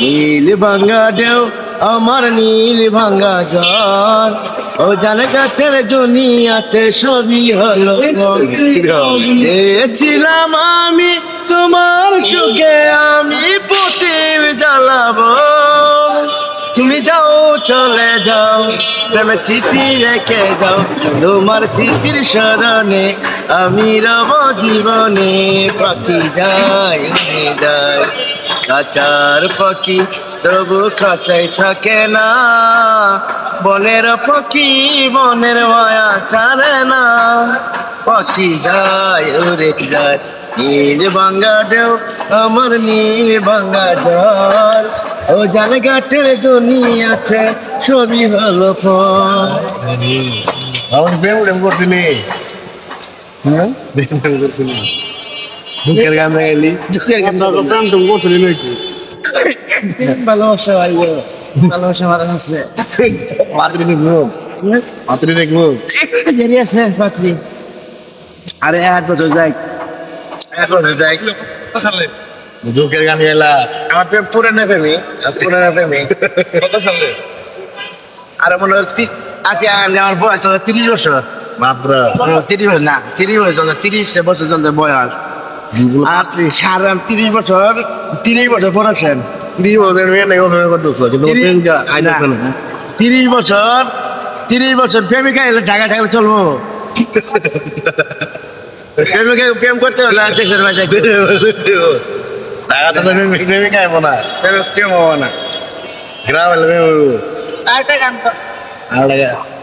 নীল ভাঙ্গা ঢেউ, আমার নীল ভাঙ্গা জল ও জানে কাঠের দুনিয়াতে সবই হলো চেয়েছিলাম আমি, তোমার সুখে আমি প্রতিম জ্বালাবো। তুমি যাও, চলে যাও প্রেমে স্মৃতি রেখে যাও। তোমার স্মৃতির স্মরণে আমি রব জীবনে পাখি যায় যায়। কাচার পাখি তবু খাঁচাই থাকে না। বনের পাখি বনের মায়া ছাড়ে না। পাখি যায় উড়ে যায় নীল ভাঙ্গা ঢেউ আমার নীল ভাঙ্গা জল ও জান গাটের দুনিয়াতে ছবি হলো আমার প্রেম করছিলি হ্যাঁ? প্রেম করছিলি দুঃখের গান গাইলি? দুঃখের গান প্রেম টেম করছিলি নাকি ভালোবাসা ভাই। ভালোবাসা মারা আছে পাত্রি দেখব পাত্রি দেখব জেরি আছে পাত্রী। আরে এক বছর যাই। এক বছর যাই। দুঃখের গান গাইলা। আমার প্রেম পুরানো প্রেমী। পুরানো প্রেমী। কত সালে? আর মনে হয় তি- আজকে আমার বয়স তিরিশ বছর। মাত্র? তিরিশ বছর না তিরিশ বছর তিরিশ বছর চলতে বয়স। আর সারা তিরিশ বছর তিরিশ বছর পড়াছেন তিরিশ বছর করতেছ কিন্তু তিরিশ- বছর তিরিশ বছর প্রেমিকা এলে ঢাকা থাকলে চলবো। প্রেমিকা প্রেম করতে হলে দেশের বাজার টাকাটা তো প্রেমিক আইব না। প্রেম হব না। গ্রাম এলে প্রেম হইব। আরেকটা গান তো। আর